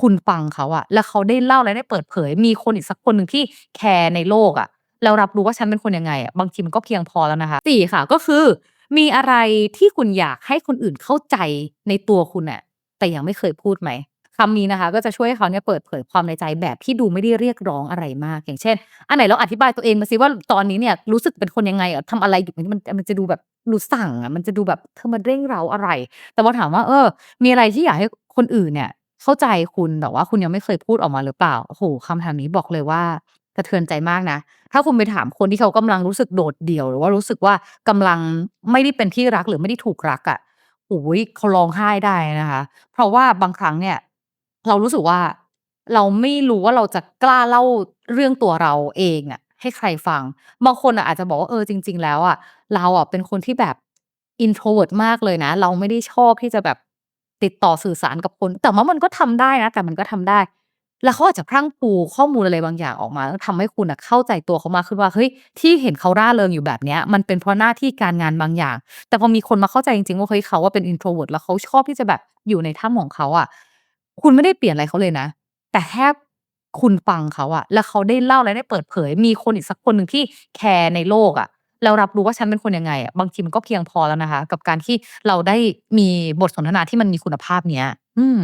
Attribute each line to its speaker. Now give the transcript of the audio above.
Speaker 1: คุณฟังเขาอะแล้วเขาได้เล่าและได้เปิดเผย มีคนอีกสักคนหนึ่งที่แคร์ในโลกอะแล้วรับรู้ว่าฉันเป็นคนยังไงอะบางทีมันก็เพียงพอแล้วนะคะ4ค่ะก็คือ มีอะไรที่คุณอยากให้คนอื่นเข้าใจในตัวคุณน่ะแต่ยังไม่เคยพูดไหม?คำนี้นะคะ ก็จะช่วยให้เขาเนี่ยเปิดเผยความในใจแบบที่ดูไม่ได้เรียกร้องอะไรมาก อย่างเช่น"อันไหนลองอธิบายตัวเองมาสิว่าตอนนี้เนี่ยรู้สึกเป็นคนยังไงอะทำอะไรอยู่?"มันมันจะดูแบบดูสั่งอะมันจะดูแบบเธอมาเร่งเร้าอะไร แต่พอถามว่า"เออ มีอะไรที่อยากให้คนอื่นเนี่ย เข้าใจคุณ แต่ว่าคุณยังไม่เคยพูดออกมาหรือเปล่า?"โอ้โฮ คำถามนี้บอกเลยว่า สะเทือนใจมากนะ ถ้าคุณไปถามคนที่เขากำลังรู้สึกโดดเดี่ยว หรือว่ารู้สึกว่า กำลังไม่ได้เป็นที่รัก หรือไม่ได้ถูกรักอะ โอ้โฮ เขาร้องไห้ได้นะคะ เพราะว่าบางครั้งเนี่ย เรารู้สึกว่า เราไม่รู้ว่า เราจะกล้าเล่าเรื่องตัวเราเองอะให้ใครฟัง บางคนน่ะอาจจะบอกว่า"เออ จริง ๆ แล้วอะ เราอะเป็นคนที่แบบ introvert มากเลยนะ เราไม่ได้ชอบที่จะแบบ ติดต่อสื่อสารกับคน"แต่ว่ามันก็ทำได้นะ แต่มันก็ทำได้ แล้วเขาอาจจะพรั่งพรูข้อมูลอะไรบางอย่างออกมาแล้วทำให้คุณน่ะเข้าใจตัวเขามากขึ้นว่าเฮ้ยที่เห็นเขาร่าเริงอยู่แบบเนี้ย มันเป็นเพราะหน้าที่การงานบางอย่าง แต่พอมีคนมาเข้าใจจริงๆว่าเฮ้ยเขาอะเป็น introvert แล้วเขาชอบที่จะแบบอยู่ในถ้ำของเขาอะคุณไม่ได้เปลี่ยนอะไรเขาเลยนะ แต่แค่คุณฟังเขาอะแล้วเขาได้เล่าและได้เปิดเผย มีคนอีกสักคนหนึ่งที่แคร์ในโลกอะ แล้วรับรู้ว่าฉันเป็นคนยังไงอะบางทีมันก็เพียงพอแล้วนะคะ กับการที่เราได้มีบทสนทนาที่มันมีคุณภาพเนี้ย อืม